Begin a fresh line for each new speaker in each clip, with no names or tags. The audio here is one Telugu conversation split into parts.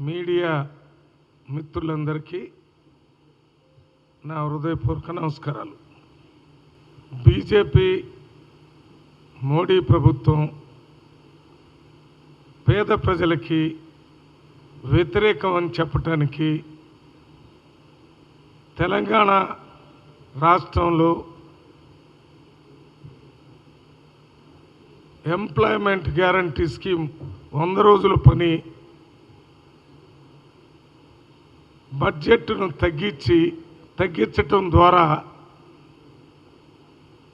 మీడియా మిత్రులందరికీ నా హృదయపూర్వక నమస్కారాలు. బీజేపీ మోడీ ప్రభుత్వం పేద ప్రజలకి వ్యతిరేకం అని చెప్పటానికి తెలంగాణ రాష్ట్రంలో ఎంప్లాయ్మెంట్ గ్యారంటీ స్కీమ్ వంద రోజుల పని బడ్జెట్ను తగ్గించి తగ్గించటం ద్వారా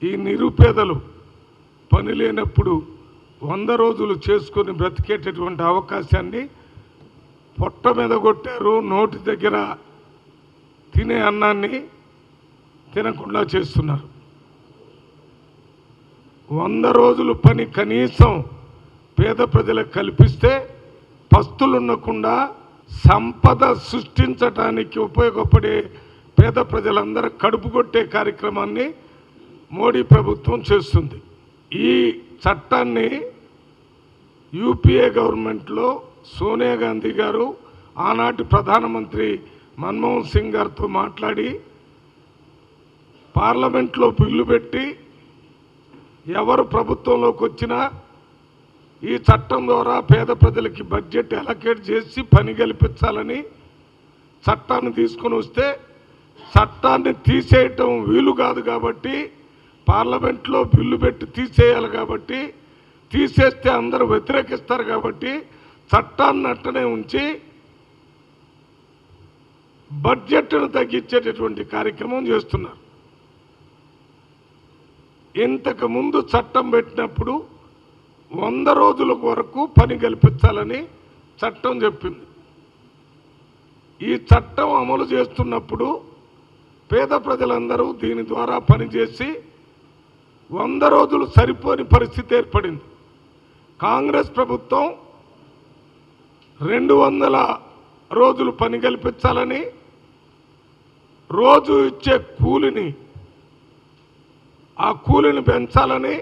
ఈ నిరుపేదలు పని లేనప్పుడు వంద రోజులు చేసుకొని బ్రతికేటటువంటి అవకాశాన్ని పొట్ట మీద కొట్టారు నోటి దగ్గర తినే అన్నాన్ని తినకుండా చేస్తున్నారు. వంద రోజులు పని కనీసం పేద ప్రజలకు కల్పిస్తే పస్తులున్నకుండా సంపద సృష్టించటానికి ఉపయోగపడే పేద ప్రజలందరూ కడుపు కొట్టే కార్యక్రమాన్ని మోడీ ప్రభుత్వం చేస్తుంది. ఈ చట్టాన్ని యూపీఏ గవర్నమెంట్లో సోనియా గాంధీ గారు ఆనాటి ప్రధానమంత్రి మన్మోహన్ సింగ్ గారితో మాట్లాడి పార్లమెంట్లో బిల్లు పెట్టి ఎవరు ప్రభుత్వంలోకి వచ్చినా ఈ చట్టం ద్వారా పేద ప్రజలకి బడ్జెట్ అలకేట్ చేసి పని గెలిపించాలని చట్టాన్ని తీసుకొని వస్తే చట్టాన్ని తీసేయటం వీలు కాదు కాబట్టి పార్లమెంట్లో బిల్లు పెట్టి తీసేయాలి కాబట్టి తీసేస్తే అందరూ వ్యతిరేకిస్తారు కాబట్టి చట్టాన్ని అట్టనే ఉంచి బడ్జెట్ను తగ్గించేటటువంటి కార్యక్రమం చేస్తున్నారు. ఇంతకు ముందు చట్టం పెట్టినప్పుడు వంద రోజుల వరకు పని కల్పించాలని చట్టం చెప్పింది. ఈ చట్టం అమలు చేస్తున్నప్పుడు పేద ప్రజలందరూ దీని ద్వారా పనిచేసి వంద రోజులు సరిపోని పరిస్థితి ఏర్పడింది. కాంగ్రెస్ ప్రభుత్వం రెండు వందల రోజులు పని కల్పించాలని రోజు ఇచ్చే కూలిని ఆ కూలిని పెంచాలని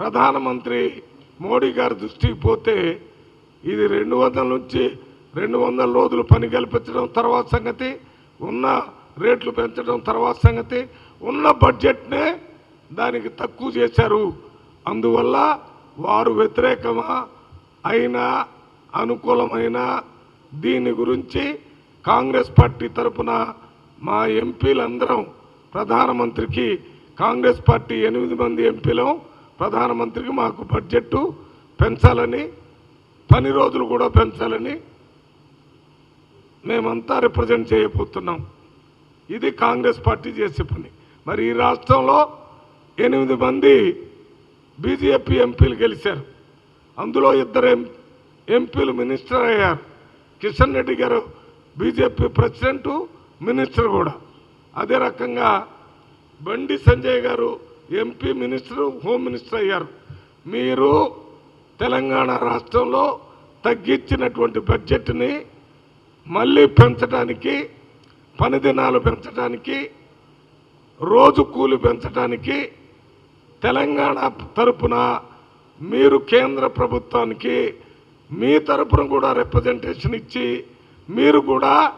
ప్రధానమంత్రి మోడీ గారి దృష్టికి పోతే ఇది రెండు వందల నుంచి రెండు వందల రోజులు పని కల్పించడం తర్వాత సంగతి ఉన్న రేట్లు పెంచడం తర్వాత సంగతి ఉన్న బడ్జెట్నే దానికి తక్కువ చేశారు. అందువల్ల వారు వ్యతిరేకమా అయినా అనుకూలమైన దీని గురించి కాంగ్రెస్ పార్టీ తరపున మా ఎంపీలందరం ప్రధానమంత్రికి కాంగ్రెస్ పార్టీ ఎనిమిది మంది ఎంపీలం ప్రధానమంత్రికి మాకు బడ్జెట్ పెంచాలని పని రోజులు కూడా పెంచాలని మేమంతా రిప్రజెంట్ చేయబోతున్నాం. ఇది కాంగ్రెస్ పార్టీ చేసే పని. మరి ఈ రాష్ట్రంలో ఎనిమిది మంది బీజేపీ ఎంపీలు గెలిచారు. అందులో ఇద్దరు ఎంపీలు మినిస్టర్ అయ్యారు. కిషన్ రెడ్డి గారు బీజేపీ ప్రెసిడెంట్ మినిస్టర్ కూడా. అదే రకంగా బండి సంజయ్ గారు ఎంపీ మినిస్టర్ హోమ్ మినిస్టర్ అయ్యారు. మీరు తెలంగాణ రాష్ట్రంలో తగ్గించినటువంటి బడ్జెట్ని మళ్ళీ పెంచడానికి పని దినాలు పెంచడానికి రోజు కూలి పెంచడానికి తెలంగాణ తరపున మీరు కేంద్ర ప్రభుత్వానికి మీ తరపున కూడా రిప్రజెంటేషన్ ఇచ్చి మీరు కూడా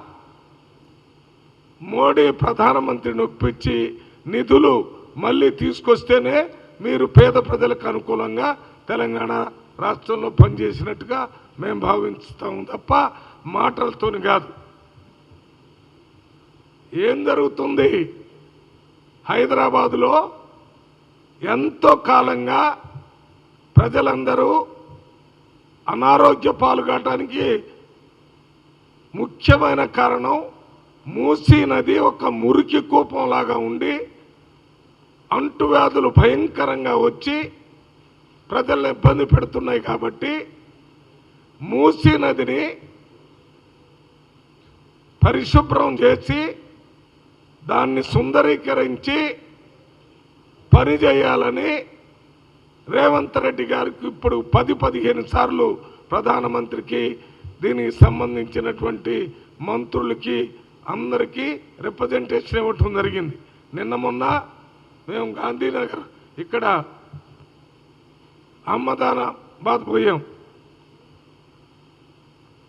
మోడీ ప్రధానమంత్రిని ఒప్పించి నిధులు మళ్ళీ తీసుకొస్తేనే మీరు పేద ప్రజలకు అనుకూలంగా తెలంగాణ రాష్ట్రంలో పనిచేసినట్టుగా మేము భావిస్తాం తప్ప మాటలతోని కాదు. ఏం జరుగుతుంది? హైదరాబాదులో ఎంతో కాలంగా ప్రజలందరూ అనారోగ్య పాల్గొనడానికి ముఖ్యమైన కారణం మూసీ నది ఒక మురికి కూపంలాగా ఉండి అంటువ్యాధులు భయంకరంగా వచ్చి ప్రజలను ఇబ్బంది పెడుతున్నాయి కాబట్టి మూసీ నదిని పరిశుభ్రం చేసి దాన్ని సుందరీకరించి పని చేయాలని రేవంత్ రెడ్డి గారికి ఇప్పుడు పది పదిహేను సార్లు ప్రధానమంత్రికి దీనికి సంబంధించినటువంటి మంత్రులకి అందరికీ రిప్రజెంటేషన్ ఇవ్వటం జరిగింది. నిన్న మొన్న మేము గాంధీనగర్ ఇక్కడ అహ్మదాబాద్ పోయాం.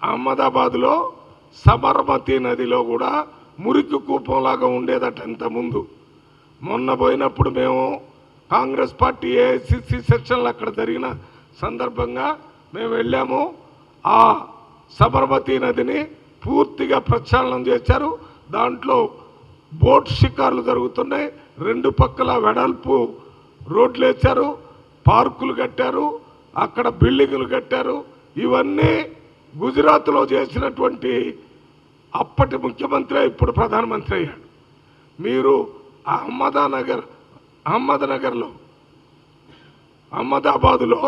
అహ్మదాబాద్లో సబర్మతి నదిలో కూడా మురికి కూపంలాగా ఉండేదట ఇంత ముందు మొన్న పోయినప్పుడు మేము కాంగ్రెస్ పార్టీ ఏఐసిసి సెక్షన్లు అక్కడ జరిగిన సందర్భంగా మేము వెళ్ళాము. ఆ సబర్మతి నదిని పూర్తిగా ప్రక్షాళనం చేశారు. దాంట్లో బోట్ షికార్లు జరుగుతున్నాయి. రెండు పక్కల వెడల్పు రోడ్లు వేశారు పార్కులు కట్టారు అక్కడ బిల్డింగులు కట్టారు. ఇవన్నీ గుజరాత్లో చేసినటువంటి అప్పటి ముఖ్యమంత్రి ఇప్పుడు ప్రధానమంత్రి అయ్యాడు. మీరు అహ్మదానగర్ అహ్మద్నగర్లో అహ్మదాబాదులో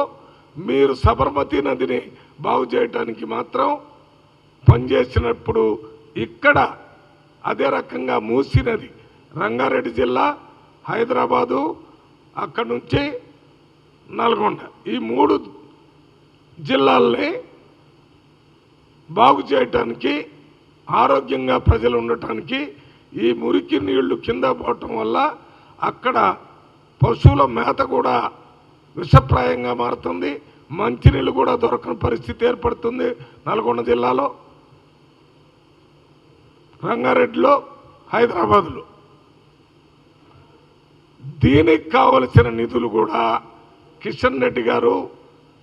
మీరు సబర్మతి నదిని బాగు చేయడానికి మాత్రం పనిచేసినప్పుడు ఇక్కడ అదే రకంగా మూసీ నది రంగారెడ్డి జిల్లా హైదరాబాదు అక్కడి నుంచి నల్గొండ. ఈ మూడు జిల్లాల్ని బాగు చేయటానికి ఆరోగ్యంగా ప్రజలు ఉండటానికి ఈ మురికి నీళ్ళు కింద పోవటం వల్ల అక్కడ పశువుల మేత కూడా విషప్రాయంగా మారుతుంది. మంచినీళ్ళు కూడా దొరకని పరిస్థితి ఏర్పడుతుంది నల్గొండ జిల్లాలో. రంగారెడ్డిలో హైదరాబాదులో. దీనికి కావలసిన నిధులు కూడా కిషన్ రెడ్డి గారు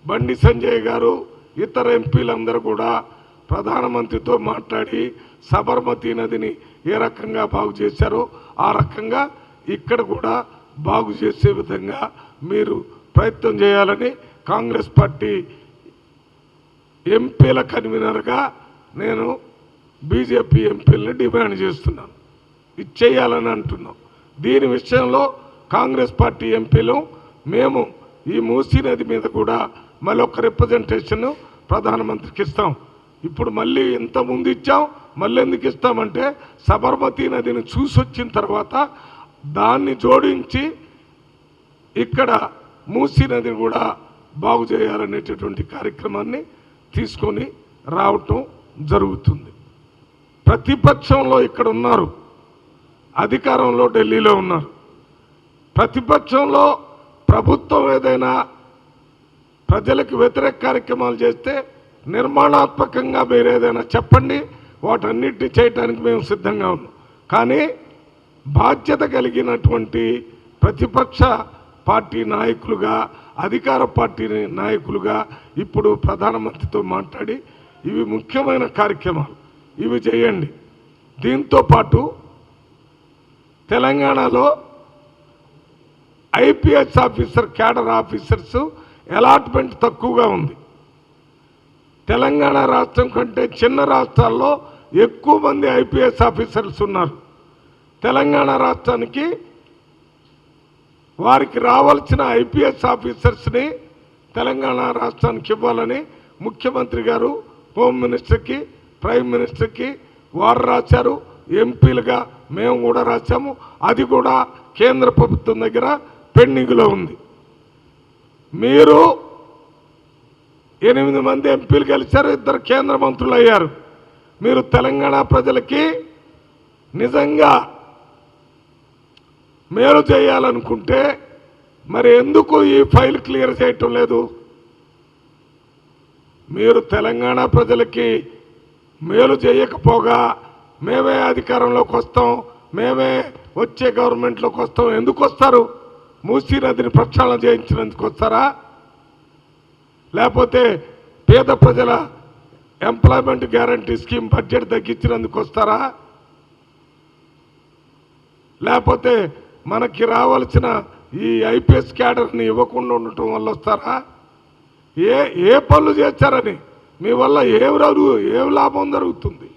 బండి సంజయ్ గారు ఇతర ఎంపీలందరూ కూడా ప్రధానమంత్రితో మాట్లాడి సబర్మతి నదిని ఏ రకంగా బాగు చేశారో ఆ రకంగా ఇక్కడ కూడా బాగు చేసే విధంగా మీరు ప్రయత్నం చేయాలని కాంగ్రెస్ పార్టీ ఎంపీల కన్వీనర్గా నేను బీజేపీ ఎంపీలని డిమాండ్ చేస్తున్నాను. ఇచ్చేయాలని అంటున్నాం. దీని విషయంలో కాంగ్రెస్ పార్టీ ఎంపీలు మేము ఈ మూసీ నది మీద కూడా మళ్ళీ రిప్రజెంటేషన్ ప్రధానమంత్రికి ఇస్తాం. ఇప్పుడు మళ్ళీ ఇంత ముందు ఇచ్చాం మళ్ళీ ఎందుకు ఇస్తామంటే సబర్మతి నదిని చూసి వచ్చిన తర్వాత దాన్ని జోడించి ఇక్కడ మూసీ నదిని కూడా బాగు చేయాలనేటటువంటి కార్యక్రమాన్ని తీసుకొని రావటం జరుగుతుంది. ప్రతిపక్షంలో ఇక్కడ ఉన్నారు అధికారంలో ఢిల్లీలో ఉన్నారు. ప్రతిపక్షంలో ప్రభుత్వం ఏదైనా ప్రజలకు వ్యతిరేక కార్యక్రమాలు చేస్తే నిర్మాణాత్మకంగా మీరు ఏదైనా చెప్పండి వాటన్నిటిని చేయటానికి మేము సిద్ధంగా ఉన్నాం. కానీ బాధ్యత కలిగినటువంటి ప్రతిపక్ష పార్టీ నాయకులుగా అధికార పార్టీ నాయకులుగా ఇప్పుడు ప్రధానమంత్రితో మాట్లాడి ఇవి ముఖ్యమైన కార్యక్రమాలు. ఇవి చేయండి. దీంతో పాటు తెలంగాణలో IPS officer cadre officers allotment తక్కువగా ఉంది. తెలంగాణ రాష్ట్రం కంటే చిన్న రాష్ట్రాల్లో ఎక్కువ మంది ఐపీఎస్ ఆఫీసర్స్ ఉన్నారు. తెలంగాణ రాష్ట్రానికి వారికి రావాల్సిన ఐపీఎస్ ఆఫీసర్స్ని తెలంగాణ రాష్ట్రానికి ఇవ్వాలని ముఖ్యమంత్రి గారు హోమ్ మినిస్టర్కి ప్రైమ్ మినిస్టర్కి వారు రాశారు. ఎంపీలుగా మేము కూడా రాశాము. అది కూడా కేంద్ర ప్రభుత్వం దగ్గర పెండింగ్లో ఉంది. మీరు ఎనిమిది మంది ఎంపీలు గెలిచారు ఇద్దరు కేంద్ర మంత్రులు అయ్యారు. మీరు తెలంగాణ ప్రజలకి నిజంగా మేలు చేయాలనుకుంటే మరి ఎందుకు ఈ ఫైల్ క్లియర్ చేయటం లేదు? మీరు తెలంగాణ ప్రజలకి మేలు చేయకపోగా మేమే అధికారంలోకి వస్తాం మేమే వచ్చే గవర్నమెంట్లోకి వస్తాం ఎందుకు వస్తారు? మూసీ నదిని ప్రక్షాళన చేయించినందుకు వస్తారా? లేకపోతే పేద ప్రజల ఎంప్లాయ్మెంట్ గ్యారంటీ స్కీమ్ బడ్జెట్ తగ్గించినందుకు వస్తారా? లేకపోతే మనకి రావాల్సిన ఈ ఐపీఎస్ క్యాడర్ని ఇవ్వకుండా ఉండటం వల్ల వస్తారా? ఏ ఏ పనులు చేస్తారని మీ వల్ల ఏం రాదు ఏం లాభం జరుగుతుంది?